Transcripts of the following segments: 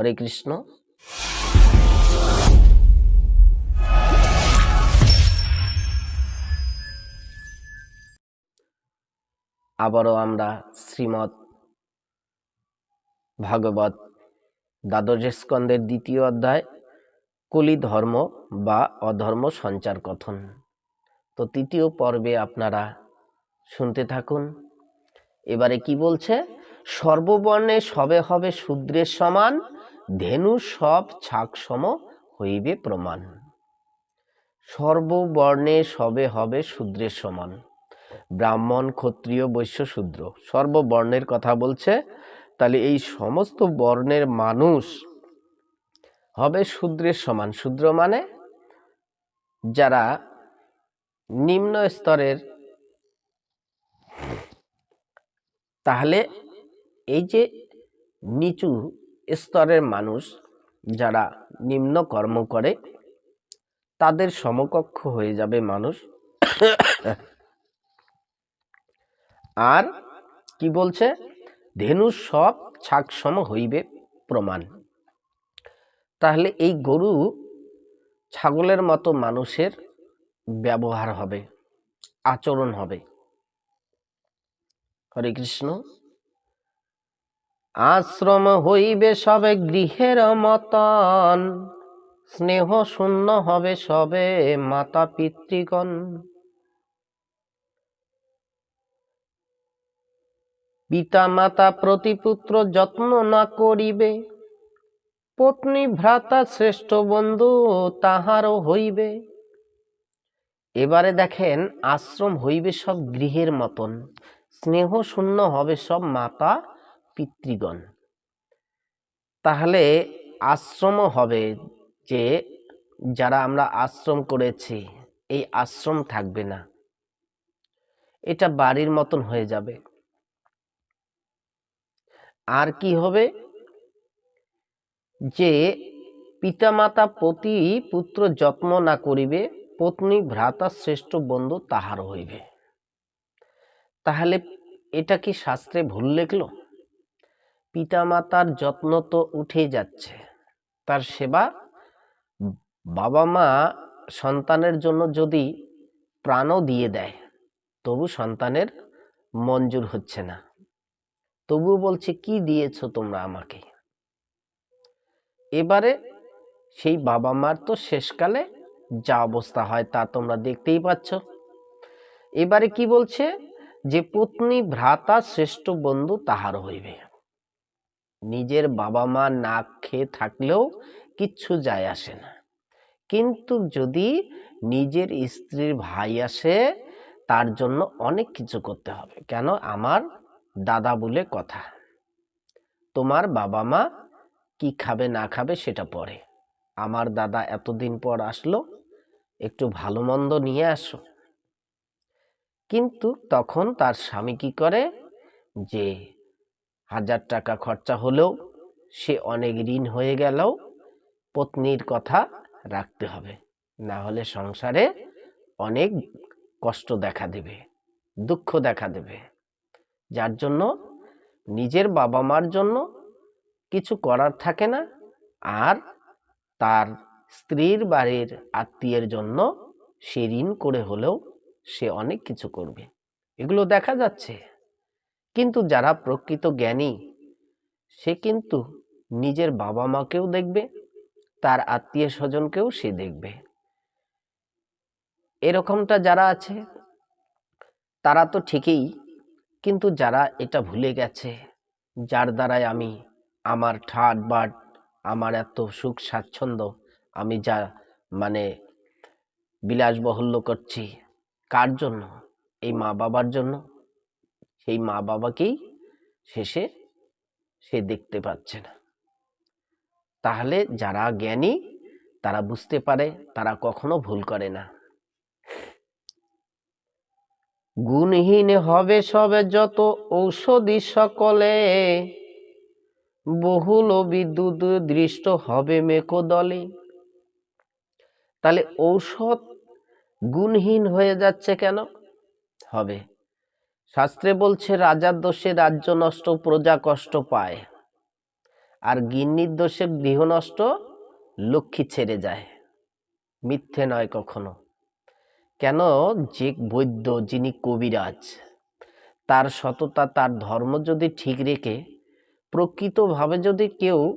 হরে কৃষ্ণ। আবারও আমরা শ্রীমৎ ভাগবত দ্বাদশ স্কন্দের দ্বিতীয় অধ্যায় কলি ধর্ম বা অধর্ম সঞ্চার কথন। তো তৃতীয় পর্বে আপনারা শুনতে থাকুন। এবারে কি বলছে? সর্ববর্ণে সবে হবে শূদ্রের সমান ধেনু সব ছাক সম হইবে প্রমাণ। সর্ববর্ণে সবে হবে শূদ্রের সমান। ব্রাহ্মণ, ক্ষত্রিয়, বৈশ্য, শূদ্র। সর্ববর্ণের কথা বলছে, তাহলে এই সমস্ত বর্ণের মানুষ হবে শূদ্রের সমান। শূদ্র মানে যারা নিম্ন স্তরের। তাহলে এই যে নিচু স্তরের মানুষ যারা নিম্ন কর্ম করে, তাদের সমকক্ষ হয়ে যাবে মানুষ। আর কি বলছে? ধেনু সব ছাকসম হইবে প্রমাণ। তাহলে এই গরু ছাগলের মতো মানুষের ব্যবহার হবে, আচরণ হবে। হরে কৃষ্ণ। আশ্রম হইবে সবে গৃহের মতন, স্নেহ শূন্য হবে সবে মাতা পিতৃগণ পিতা মাতা প্রতিপুত্র যত্ন না করিবে, পত্নী ভ্রাতা শ্রেষ্ঠ বন্ধু তাহারও হইবে। এবারে দেখেন, আশ্রম হইবে সব গৃহের মতন, স্নেহ শূন্য হবে সব মাতা পিতৃগণ। তাহলে আশ্রম হবে যে যারা আমরা আশ্রম করেছি, এই আশ্রম থাকবে না। এটা বাড়ির মতন হয়ে যাবে। আর কি হবে? যে পিতামাতা প্রতি পুত্র যত্ন না করিবে, পত্নী, ভ্রাতা, শ্রেষ্ঠ বন্ধু তাহার হইবে। তাহলে এটা কি শাস্ত্রে ভুল লেখলো? পিতামাতার যত্ন তো উঠে যাচ্ছে। তার সেবা বাবা মা সন্তানের জন্য যদি প্রাণও দিয়ে দেয়, তবু সন্তানের মঞ্জুর হচ্ছে না। তবুও বলছে, কি দিয়েছ তোমরা আমাকে? এবারে সেই বাবা মার তো শেষকালে যা অবস্থা হয় তা তোমরা দেখতেই পাচ্ছ। এবারে কি বলছে? যে পত্নী ভ্রাতা শ্রেষ্ঠ বন্ধু তাহার হইবে। নিজের বাবা মা না খেয়ে থাকলেও কিচ্ছু যায় আসে না। কিন্তু যদি নিজের স্ত্রীর ভাই আসে, তার জন্য অনেক কিছু করতে হবে। কেন? আমার দাদা বলে কথা। তোমার বাবা মা কি খাবে, না খাবে সেটা পরে। আমার দাদা এতদিন পর আসলো, একটু ভালো মন্দ নিয়ে আসো। কিন্তু তখন তার স্বামী কি করে? যে হাজার টাকা খরচা হলেও সে অনেক ঋণ হয়ে গেলেও পত্নীর কথা রাখতে হবে। না হলে সংসারে অনেক কষ্ট দেখা দেবে, দুঃখ দেখা দেবে। যার জন্য নিজের বাবা মার জন্য কিছু করার থাকে না আর তার স্ত্রীর বাড়ির আত্মীয়ের জন্য সে ঋণ করে হলেও সে অনেক কিছু করবে। এগুলো দেখা যাচ্ছে। কিন্তু যারা প্রকৃত জ্ঞানী, সে কিন্তু নিজের বাবা মাকেও দেখবে, তার আত্মীয় স্বজনকেও সে দেখবে। এরকমটা যারা আছে, তারা তো ঠিকই, কিন্তু যারা এটা ভুলে গেছে, যার দ্বারাই আমি আমার ঠাট বাট আমার এত সুখ স্বাচ্ছন্দ্য, আমি যা মানে বিলাসবহুল্য করছি, কার জন্য? এই মা বাবার জন্য? সেই মা বাবাকেই শেষে সে দেখতে পাচ্ছে না। তাহলে যারা জ্ঞানী, তারা বুঝতে পারে, তারা কখনো ভুল করে না। গুণহীন হবে সবে যত ঔষধি সকলে। বহুল বিদ্যুৎ দৃষ্ট হবে মেকো দলে। তাহলে ঔষধ গুণহীন হয়ে যাচ্ছে কেন? হবে। শাস্ত্রে বলছে, রাজার দোষে রাজ্য নষ্ট, প্রজা কষ্ট পায়। আর গিন্নির দোষে গৃহ নষ্ট, লক্ষ্মী ছেড়ে যায়। মিথ্যে নয় কখনো। কেন? যে বৈদ্য যিনি কবিরাজ, তার সততা, তার ধর্ম যদি ঠিক রেখে, প্রকৃতভাবে যদি কেউ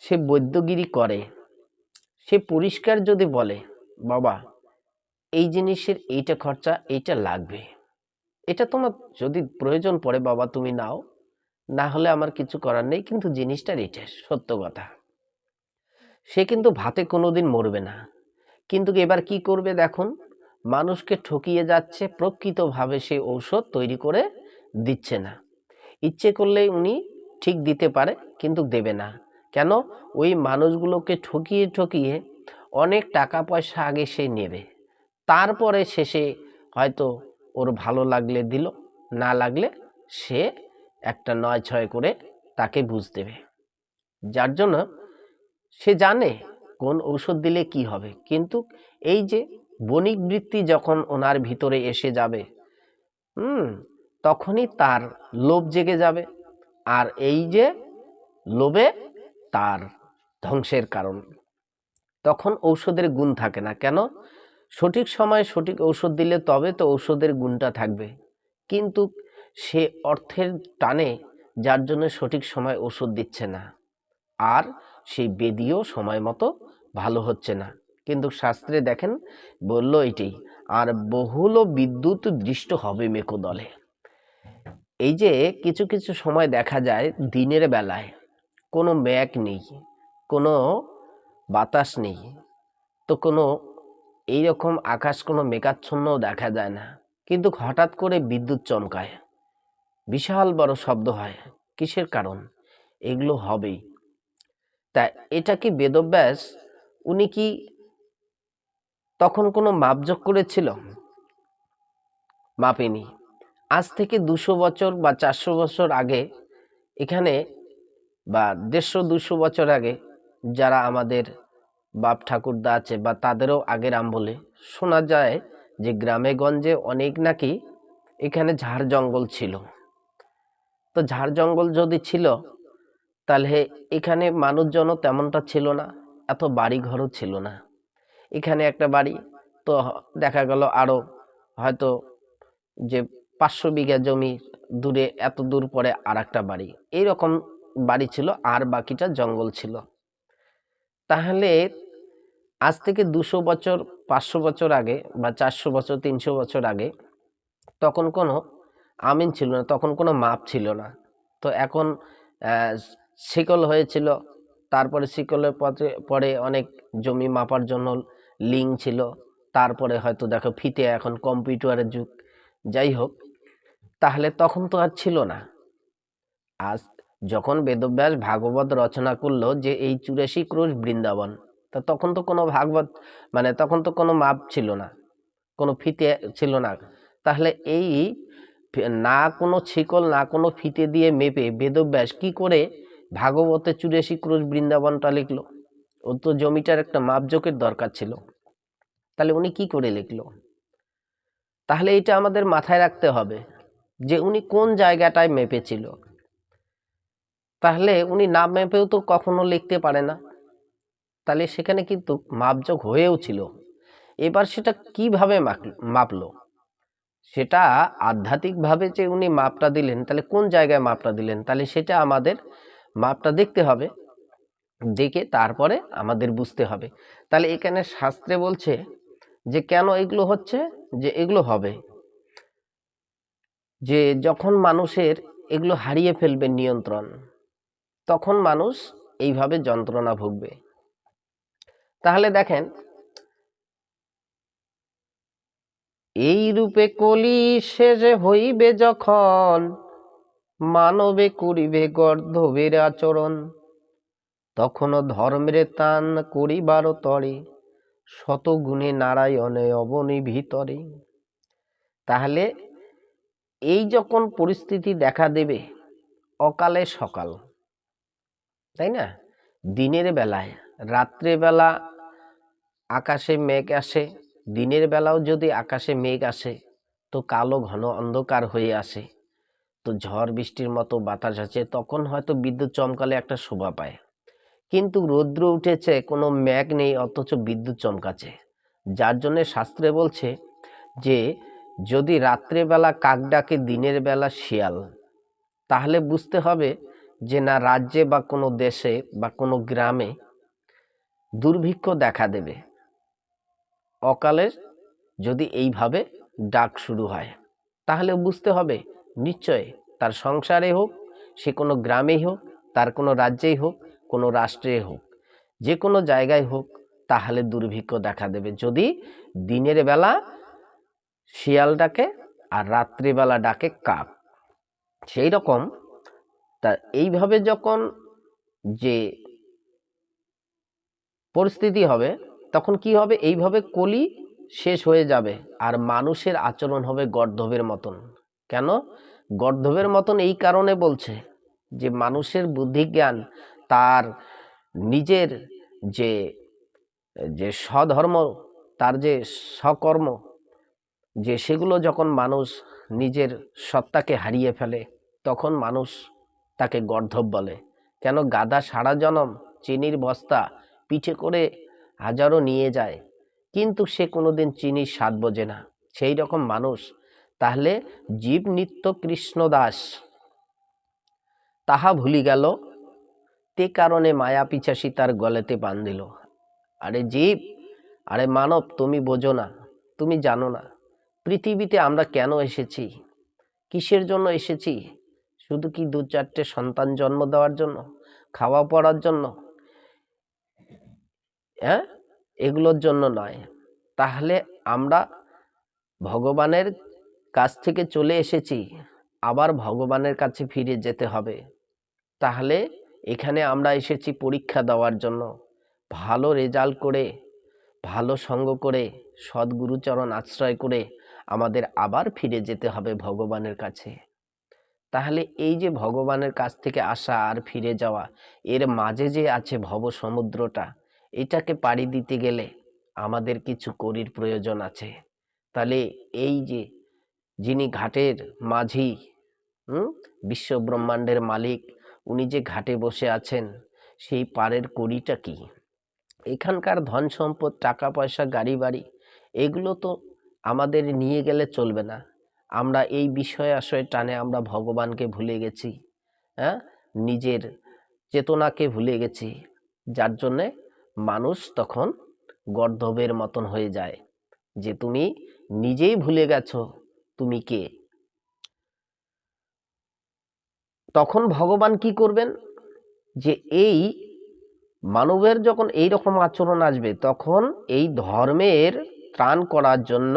সে বৈদ্যগিরি করে, সে পরিষ্কার যদি বলে, বাবা, এই জিনিসের এইটা খরচা, এইটা লাগবে। এটা তোমার যদি প্রয়োজন পড়ে, বাবা, তুমি নাও। না হলে আমার কিছু করার নেই, কিন্তু জিনিসটা এটা সত্য কথা। সে কিন্তু ভাতে কোনোদিন মরবে না। কিন্তু এবার কি করবে দেখুন? মানুষকে ঠকিয়ে যাচ্ছে, প্রকৃতভাবে সে ঔষধ তৈরি করে দিচ্ছে না। ইচ্ছে করলেই উনি ঠিক দিতে পারে, কিন্তু দেবে না। কেন? ওই মানুষগুলোকে ঠকিয়ে ঠকিয়ে অনেক টাকা পয়সা আগে সে নেবে। তারপরে শেষে হয়তো ওর ভালো লাগলে দিল, না লাগলে সে একটা নয় ছয় করে তাকে বুঝ দেবে। যার জন্য সে জানে কোন ঔষধ দিলে কি হবে। কিন্তু এই যে বণিক বৃত্তি যখন ওনার ভিতরে এসে যাবে, হুম, তখনই তার লোভ জেগে যাবে। আর এই যে লোভে তার ধ্বংসের কারণ। তখন ঔষধের গুণ থাকে না। কেন? সঠিক সময়ে সঠিক ঔষধ দিলে তবে তো ঔষধের গুণটা থাকবে। কিন্তু সে অর্থের টানে যার জন্য সঠিক সময় ওষুধ দিচ্ছে না। আর সেই বেদিও সময় মতো ভালো হচ্ছে না। কিন্তু শাস্ত্রে দেখেন, বলল এটাই আর বহুল বিদ্যুৎ দৃষ্ট হবে মেকো দলে। এই যে কিছু কিছু সময় দেখা যায় দিনের বেলায়, কোনো ম্যাক নেই, কোনো বাতাস নেই, তো কোনো এইরকম আকাশ কোনো মেঘাচ্ছন্নও দেখা যায় না। কিন্তু হঠাৎ করে বিদ্যুৎ চমকায়। বিশাল বড় শব্দ হয়। কিসের কারণ? এগুলো হবেই। তা এটা কি বেদব্যাস? উনি কি তখন কোনো মাপযোগ করেছিল? মাপেনি। আজ থেকে দুশো বছর বা চারশো বছর আগে, এখানে বা দেড়শো দুশো বছর আগে, যারা আমাদের বাপ ঠাকুরদা আছে বা তাদেরও আগের আমবলে শোনা যায় যে গ্রামে গঞ্জে অনেক নাকি এখানে ঝাড় জঙ্গল ছিল। তো ঝাড় জঙ্গল যদি ছিল, তাহলে এখানে মানুষজনও তেমনটা ছিল না, এত বাড়ি ঘরও ছিল না। এখানে একটা বাড়ি, তো দেখা গেল আরও হয়তো যে পাঁচশো বিঘা জমি দূরে এত দূর পরে আর একটা বাড়ি। এইরকম বাড়ি ছিল, আর বাকিটা জঙ্গল ছিল। তাহলে আজ থেকে দুশো বছর, পাঁচশো বছর আগে বা চারশো বছর, তিনশো বছর আগে তখন কোনো আমিন ছিল না, তখন কোনো মাপ ছিল না। তো এখন শিকল হয়েছিল, তারপরে শিকলের পথে, পরে অনেক জমি মাপার জন্য লিং ছিল, তারপরে হয়তো দেখো ফিতে এখন কম্পিউটারের যুগ। যাই হোক, তাহলে তখন তো আর ছিল না। আজ যখন বেদব্যাস ভাগবত রচনা করল যে এই চুরাশি ক্রোশ বৃন্দাবন, তা তখন তো কোনো ভাগবত মানে তখন তো কোনো মাপ ছিল না, কোনো ফিতে ছিল না। তাহলে এই না কোনো ছিকল না কোনো ফিতে দিয়ে মেপে বেদব্যাস কি করে ভাগবতে চুরাশি ক্রোশ বৃন্দাবনটা লিখলো? ও তো জমিটার একটা মাপজোকের দরকার ছিল। তাহলে উনি কি করে লিখলো? তাহলে এটা আমাদের মাথায় রাখতে হবে যে উনি কোন জায়গাটায় মেপেছিল। তাহলে উনি না মেপেও তো কখনো লিখতে পারে না। তাহলে সেখানে কিন্তু মাপযোগ হয়েও ছিল। এবার সেটা কীভাবে মাপলো? সেটা আধ্যাত্মিকভাবে যে উনি মাপটা দিলেন, তাহলে কোন জায়গায় মাপটা দিলেন? তাহলে সেটা আমাদের মাপটা দেখতে হবে। দেখে তারপরে আমাদের বুঝতে হবে। তাহলে এখানে শাস্ত্রে বলছে যে কেন এগুলো হচ্ছে? যে এগুলো হবে। যে যখন মানুষের এগুলো হারিয়ে ফেলবে নিয়ন্ত্রণ তখন মানুষ এইভাবে যন্ত্রণা ভুগবে। তাহলে দেখেন এই রূপে কলি শেষে হইবে যখন, মানবে করিবে গর্ধবের আচরণ, তখনও ধর্মের তান করিবার তরে শত গুণে নারায়ণে অবনি ভিতরে। তাহলে এই যখন পরিস্থিতি দেখা দেবে, অকালে সকাল তাই না? দিনের বেলায় রাত্রেবেলা আকাশে মেঘ আসে, দিনের বেলাও যদি আকাশে মেঘ আসে, তো কালো ঘন অন্ধকার হয়ে আসে। তো ঝড় বৃষ্টির মতো বাতাস আছে তখন হয়তো বিদ্যুৎ চমকালে একটা শোভা পায়। কিন্তু রৌদ্র উঠেছে, কোনো ম্যাগ নেই, অথচ বিদ্যুৎ চমকাচ্ছে। যার জন্য শাস্ত্রে বলছে যে, যদি রাত্রেবেলা কাক ডাকে, দিনের বেলা শিয়াল, তাহলে বুঝতে হবে যে না রাজ্যে বা কোনো দেশে বা কোনো গ্রামে দুর্ভিক্ষ দেখা দেবে। অকালে যদি এইভাবে ডাক শুরু হয়, তাহলে বুঝতে হবে নিশ্চয় তার সংসারে হোক, সে কোনো গ্রামেই হোক, তার কোনো রাজ্যেই হোক, কোনো রাষ্ট্রে হোক, যে কোনো জায়গায় হোক, তাহলে দুর্ভিক্ষ দেখা দেবে। যদি দিনের বেলা শিয়াল ডাকে আর রাত্রিবেলা ডাকে কাক, সেই রকম তা এইভাবে যখন যে পরিস্থিতি হবে, তখন কি হবে? এইভাবে কলি শেষ হয়ে যাবে। আর মানুষের আচরণ হবে গর্ধবের মতন। কেন? গর্ধবের মতন এই কারণে বলছে যে, মানুষের বুদ্ধিজ্ঞান তার নিজের যে যে সধর্ম তার যে সকর্ম যে সেগুলো যখন মানুষ নিজের সত্তাকে হারিয়ে ফেলে, তখন মানুষ তাকে গর্ধব বলে। কেন গাদা সারা জনম চিনির বস্তা পিঠে করে হাজারো নিয়ে যায়। কিন্তু সে কোনোদিন চিনির স্বাদ বোঝে না। সেই রকম মানুষ। তাহলে জীব নিত্য কৃষ্ণদাস তাহা ভুলি গেল। তে কারণে মায়া পিছাসি তার গলেতে বান্ধিল আরে জীব! আরে মানব, তুমি বোঝো না। তুমি জানো না। পৃথিবীতে আমরা কেন এসেছি? কিসের জন্য এসেছি? শুধু কি দু চারটে সন্তান জন্ম দেওয়ার জন্য, খাওয়া পড়ার জন্য? হ্যাঁ এগুলোর জন্য নয়। তাহলে আমরা ভগবানের কাছ থেকে চলে এসেছি, আবার ভগবানের কাছে ফিরে যেতে হবে। তাহলে এখানে আমরা এসেছি পরীক্ষা দেওয়ার জন্য। ভালো রেজাল্ট করে, ভালো সঙ্গ করে, সদ্গুরুচরণ আশ্রয় করে আমাদের আবার ফিরে যেতে হবে ভগবানের কাছে। তাহলে এই যে ভগবানের কাছ থেকে আসা আর ফিরে যাওয়া, এর মাঝে যে আছে ভব সমুদ্রটা, এটাকে পাড়ি দিতে গেলে আমাদের কিছু করির প্রয়োজন আছে। তাহলে এই যে যিনি ঘাটের মাঝি বিশ্ব ব্রহ্মাণ্ডের মালিক, উনি যে ঘাটে বসে আছেন, সেই পাড়ের কড়িটা কি? এখানকার ধন সম্পদ, টাকা পয়সা, গাড়ি বাড়ি, এগুলো তো আমাদের নিয়ে গেলে চলবে না। আমরা এই বিষয় আশয় টানে আমরা ভগবানকে ভুলে গেছি হ্যাঁ? নিজের চেতনাকে ভুলে গেছি, যার জন্যে মানুষ তখন গর্ধবের মতন হয়ে যায় যে তুমি নিজেই ভুলে গেছো তুমি কে? তখন ভগবান কি করবেন? যে এই মানবের যখন এই রকম আচরণ আসবে, তখন এই ধর্মের ত্রাণ করার জন্য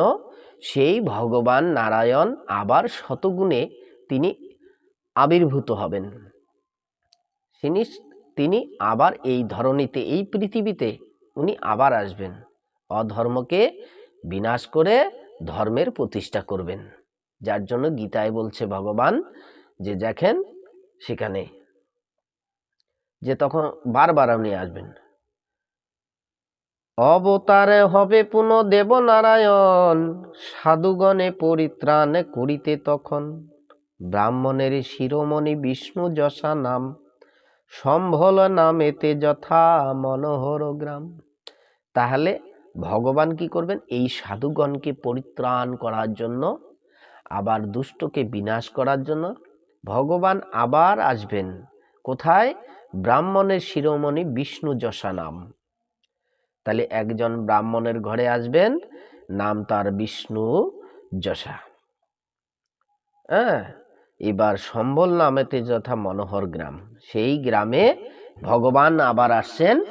সেই ভগবান নারায়ণ আবার শতগুণে তিনি আবির্ভূত হবেন। তিনি তিনি আবার এই ধরনীতে এই পৃথিবীতে উনি আবার আসবেন। অধর্মকে বিনাশ করে ধর্মের প্রতিষ্ঠা করবেন। যার জন্য গীতায় বলছে ভগবান যে দেখেন সেখানে, যে তখন বারবার উনি আসবেন। অবতারে হবে পুনঃ দেবনারায়ণ সাধুগণে পরিত্রাণ করিতে তখন। ব্রাহ্মণের শিরোমণি বিষ্ণু যশা নাম। সম্ভল নামেতে যথা মনোহর গ্রাম। তাহলে ভগবান কি করবেন? এই সাধুগণকে পরিত্রাণ করার জন্য, আবার দুষ্টকে বিনাশ করার জন্য ভগবান আবার আসবেন। কোথায়? ব্রাহ্মণের শিরোমণি বিষ্ণু যশা নাম। তাহলে একজন ব্রাহ্মণের ঘরে আসবেন, নাম তার বিষ্ণু যশা। হ্যাঁ? এবার সম্বল নামেতে যথা মনোহর গ্রাম। সেই গ্রামে ভগবান আবার আসছেন।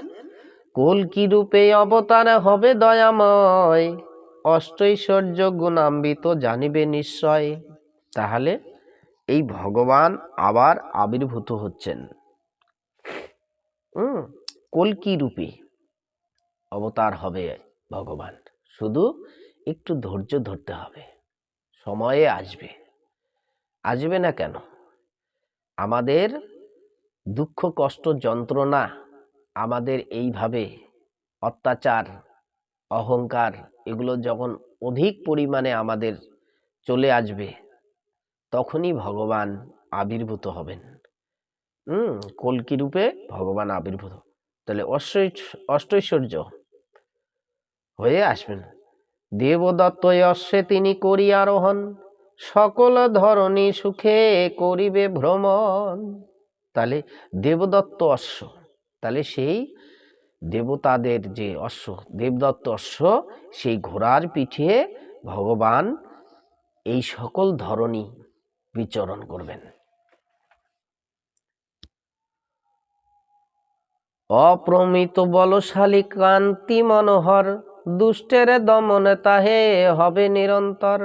কলকি রূপে অবতার হবে দয়াময়? অষ্টৈশ্বর্য গুণাম্বিত জানিবে নিশ্চয়। তাহলে এই ভগবান আবার আবির্ভূত হচ্ছেন। কলকি রূপে? অবতার হবে ভগবান। শুধু একটু ধৈর্য ধরতে হবে। সময়ে আসবে। আসবে না কেন? আমাদের দুঃখ, কষ্ট, যন্ত্রণা আমাদের এইভাবে অত্যাচার, অহংকার এগুলো যখন অধিক পরিমাণে আমাদের চলে আসবে, তখনই ভগবান আবির্ভূত হবেন। হুম, কলকি রূপে ভগবান আবির্ভূত। তাহলে অশ্বৈ- অষ্টৈশ্বর্য হয়ে আসবেন। দেবদত্ত অশ্বে তিনি করি আরোহণ, সকল ধরনী সুখে করিবে ভ্রমণ। তাহলে দেবদত্ত অশ্ব, তাহলে সেই দেবতাদের যে অশ্ব, দেবদত্ত অশ্ব, সেই ঘোড়ার পিঠে ভগবান এই সকল ধরনী বিচরণ করবেন। অপ্রমিত বলশালী কান্তি মনোহর দুষ্টের দমন তাহে হবে নিরন্তর।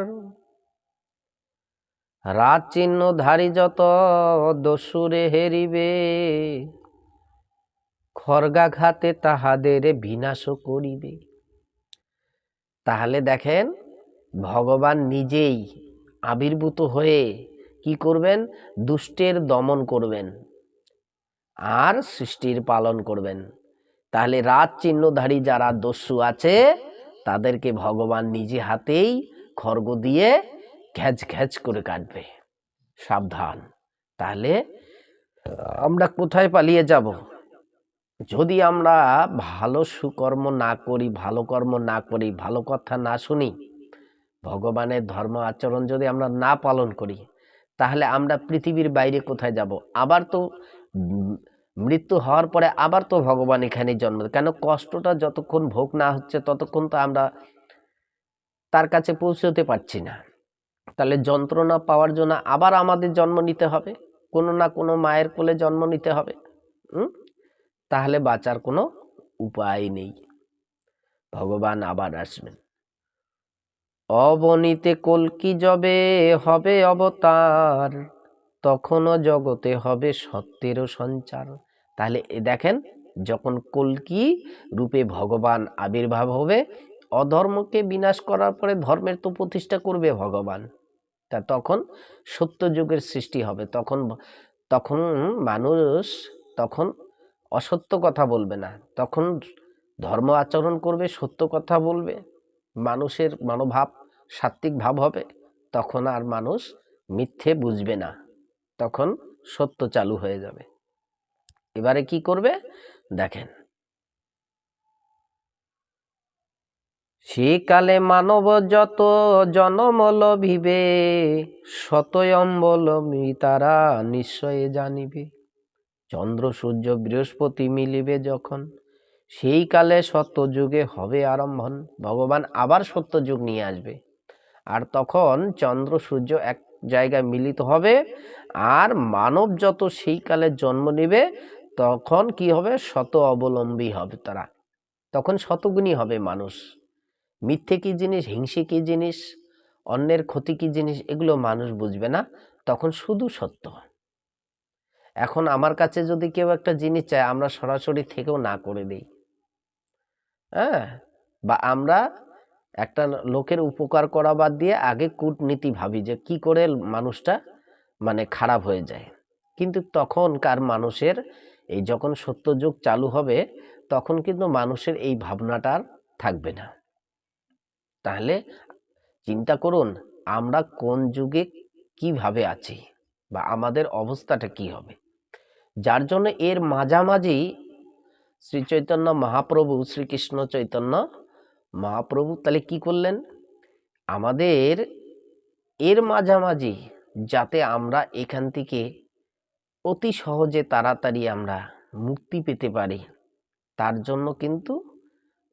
রাত চিহ্ন ধারি যত দস্যুরে হেরিবে খড়গাঘাতে তাহাদের বিনাশ করিবে। তাহলে দেখেন, ভগবান নিজেই আবির্ভূত হয়ে কি করবেন? দুষ্টের দমন করবেন আর সৃষ্টির পালন করবেন। তাহলে রাত চিহ্নধারী যারা দস্যু আছে, তাদেরকে ভগবান নিজে হাতেই খড়গ দিয়ে ঘ্যাচ ঘ্যাচ করে কাটবে। সাবধান। তাহলে, আমরা কোথায় পালিয়ে যাব? যদি আমরা ভালো সুকর্ম না করি, ভালো কর্ম না করি, ভালো কথা না শুনি, ভগবানের ধর্ম আচরণ যদি আমরা না পালন করি, তাহলে আমরা পৃথিবীর বাইরে কোথায় যাব? আবার তো মৃত্যু হওয়ার পরে আবার তো ভগবান এখানে জন্ম। কেন কষ্টটা যতক্ষণ ভোগ না হচ্ছে ততক্ষণ তো আমরা তার কাছে পৌঁছতে পারছি না। তাহলে যন্ত্রণা পাওয়ার জন্য আবার আমাদের জন্ম নিতে হবে। কোনো না কোনো মায়ের কোলে জন্ম নিতে হবে। তাহলে বাঁচার কোনো উপায় নেই। ভগবান আবার আসবেন। অবনীতে কলকি যবে হবে অবতার? তখনও জগতে হবে সত্যেরও সঞ্চার। তাহলে দেখেন, যখন কলকি রূপে ভগবান আবির্ভাব হবে, অধর্মকে বিনাশ করার পরে ধর্মের তো প্রতিষ্ঠা করবে ভগবান। তা তখন সত্য যুগের সৃষ্টি হবে। তখন তখন মানুষ তখন অসত্য কথা বলবে না। তখন ধর্ম আচরণ করবে, সত্য কথা বলবে। মানুষের মনোভাব, সাত্ত্বিক ভাব হবে। তখন আর মানুষ মিথ্যে বুঝবে না। তখন সত্য চালু হয়ে যাবে। এবারে কি করবে? দেখেন। সেকালে মানব যত জনমল ভিবে শতয়ম্বলমী তারা নিশ্চয়ে জানিবে। চন্দ্র, সূর্য, বৃহস্পতি মিলিবে যখন। সেই কালে সত্যযুগে হবে আরম্ভন। ভগবান আবার সত্যযুগ নিয়ে আসবে। আর তখন চন্দ্র, সূর্য এক জায়গায় মিলিত হবে। আর মানব যত সেই কালে জন্ম নেবে তখন কি হবে? শত অবলম্বী হবে তারা। তখন শতগুণী হবে মানুষ। মিথ্যে কি জিনিস? হিংসে কি জিনিস? অন্যের ক্ষতি কি জিনিস? এগুলো মানুষ বুঝবে না। তখন শুধু সত্য। এখন আমার কাছে যদি কেউ একটা জিনিস চায়, আমরা সরাসরি থেকেও না করে দিই। হ্যাঁ? বা আমরা একটা লোকের উপকার করা বাদ দিয়ে আগে কূটনীতি ভাবি যে কি করে মানুষটা মানে খারাপ হয়ে যায়। কিন্তু তখনকার মানুষের এই যখন সত্যযুগ চালু হবে, তখন কিন্তু মানুষের এই ভাবনাটা থাকবে না। তাহলে চিন্তা করুন, আমরা কোন যুগে কীভাবে আছি বা আমাদের অবস্থাটা কি হবে? যার জন্য এর মাঝামাঝি শ্রী চৈতন্য মহাপ্রভু শ্রীকৃষ্ণ চৈতন্য মহাপ্রভু তাহলে কি করলেন? আমাদের এর মাঝামাঝি যাতে আমরা এখান থেকে অতি সহজে তাড়াতাড়ি আমরা মুক্তি পেতে পারি। তার জন্য কিন্তু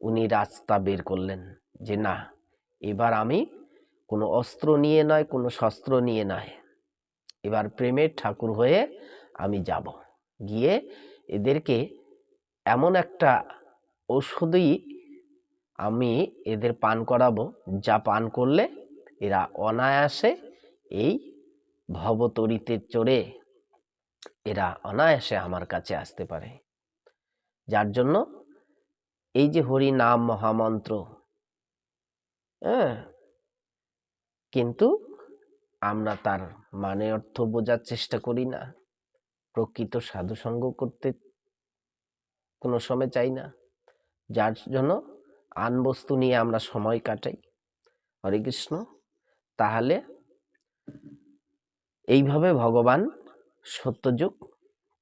উনি রাস্তা বের করলেন যে, না, এবার আমি কোনো অস্ত্র নিয়ে নয়, কোনো শস্ত্র নিয়ে নয়। এবার প্রেমের ঠাকুর হয়ে আমি যাব। গিয়ে এদেরকে এমন একটা ঔষধই আমি এদের পান করাবো, যা পান করলে এরা অনায়াসে এই ভবতরিতে চড়ে এরা অনায়াসে আমার কাছে আসতে পারে। যার জন্য এই যে হরি নাম মহামন্ত্র হ্যাঁ? কিন্তু আমরা তার মানে অর্থ বোঝার চেষ্টা করি না। প্রকৃত সাধুসঙ্গ করতে কোনো সময় চাই না। যার জন্য আন বস্তু নিয়ে আমরা সময় কাটাই। হরে কৃষ্ণ, তাহলে এইভাবে ভগবান সত্যযুগ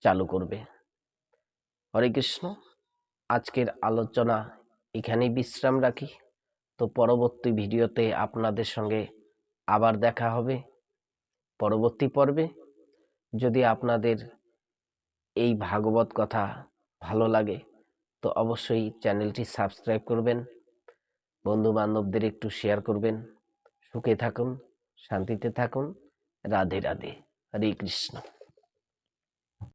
চালু করবে। হরে কৃষ্ণ, আজকের আলোচনা এখানেই বিশ্রাম রাখি। তো পরবর্তী ভিডিওতে আপনাদের সঙ্গে আবার দেখা হবে পরবর্তী পর্বে। যদি আপনাদের এই ভাগবত কথা ভালো লাগে, তো অবশ্যই চ্যানেলটি সাবস্ক্রাইব করবেন বন্ধু বান্ধবদের একটু শেয়ার করবেন। সুখে থাকুন, শান্তিতে থাকুন। রাধে রাধে, হরে কৃষ্ণ।